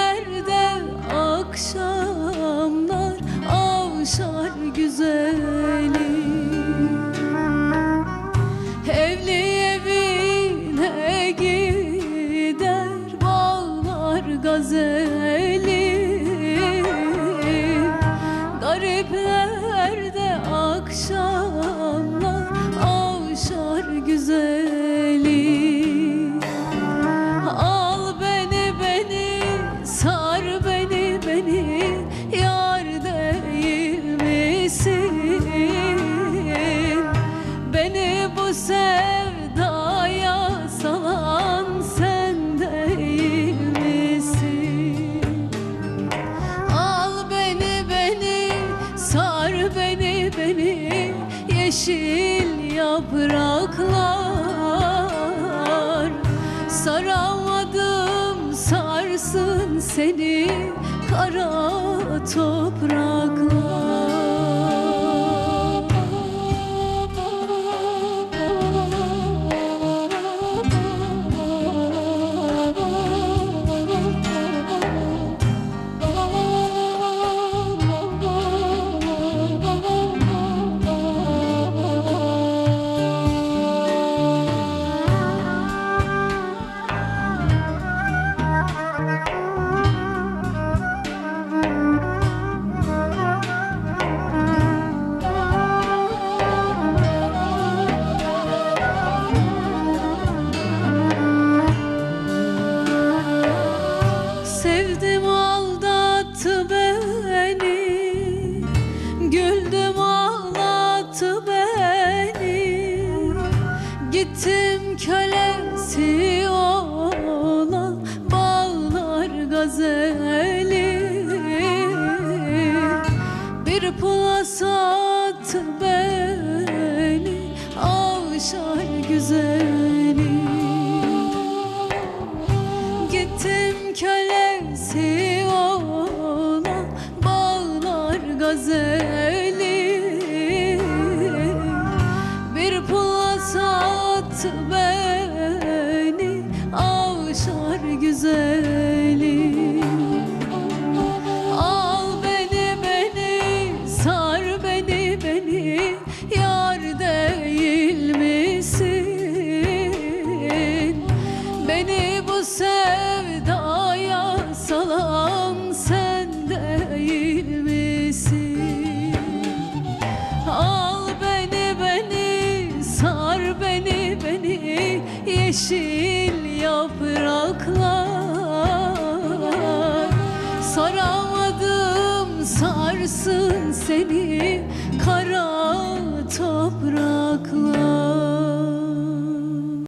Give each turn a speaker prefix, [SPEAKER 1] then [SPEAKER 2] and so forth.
[SPEAKER 1] nerede akşamlar avşar güzeli. Evli evine gider bağlar gazeli. Gariplerde akşamlar avşar güzeli. beni beni yeşil yapraklar. Saramadım sarsın seni kara topraklar. fazer. sim